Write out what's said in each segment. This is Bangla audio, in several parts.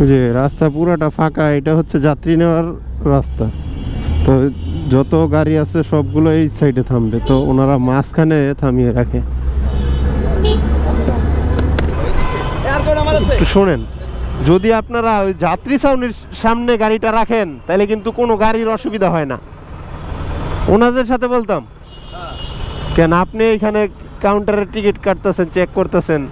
ওই যে রাস্তা পুরাটা ফাঁকা এটা হচ্ছে যাত্রী নেওয়ার রাস্তা। তো যত গাড়ি আছে সবগুলো এই সাইডে থামবে তো ওনারা মাঝখানে থামিয়ে রাখে। একটু শোনেন যদি আপনারা ওই যাত্রী ছাউনির সামনে গাড়িটা রাখেন তাহলে কিন্তু কোনো গাড়ির অসুবিধা হয় না। ওনাদের সাথে বলতাম কেন আপনি এখানে কাউন্টারে টিকিট কাটতেছেন চেক করতেছেন?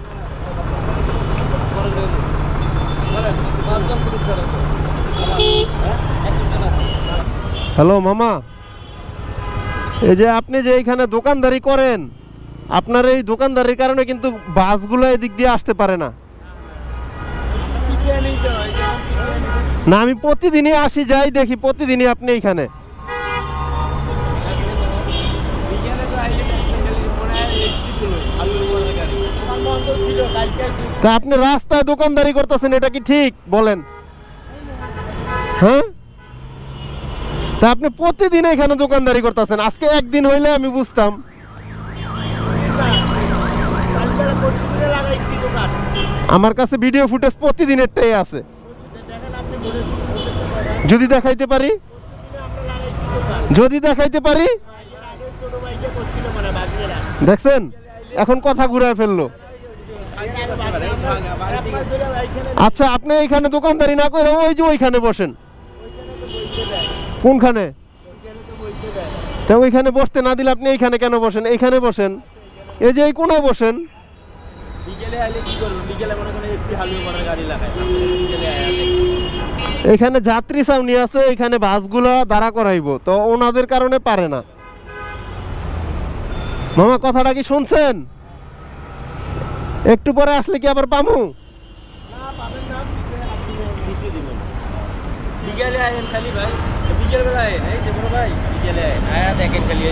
হ্যালো মামা। এই যে আপনি যে এইখানে দোকানদারি করেন, আপনার এই দোকানদারির কারণে কিন্তু বাসগুলো এদিক দিয়ে আসতে পারে না। না, আমি প্রতিদিনই আসি, যাই দেখি, প্রতিদিনই আপনি এইখানে। তা আপনি রাস্তায় দোকানদারি করতেছেন, এটা কি ঠিক? বলেন। হ্যাঁ? তা আপনি প্রতিদিন এখানে দোকানদারি করতেছেন। আজকে একদিন হইলে আমি বুঝতাম। আমার কাছে ভিডিও ফুটেজ প্রতিদিনেরটাই আছে। যদি দেখাইতে পারি? যদি দেখাইতে পারি? দেখছেন? এখন কথা ঘুরায় ফেলল। আচ্ছা আপনি এইখানে দোকানদারি না করে ওই যে ওইখানে বসেন। কোনখানে? তা ওইখানে বসতে না দিলে আপনি এইখানে কেন বসেন? এইখানে বসেন। এই যে এই কোনায় বসেন। এখানে যাত্রী ছাউনি আছে এখানে বাসগুলা দাঁড়া করাইবো। তো ওনাদের কারণে পারে না। মামা কথাটা কি শুনছেন? একটু পরে আসলে কি আবার পামু? আইন খালি ভাই। বিকেল বেলা আইন এই যে বড় ভাই বিকেলে। আয়া দেখেন খালি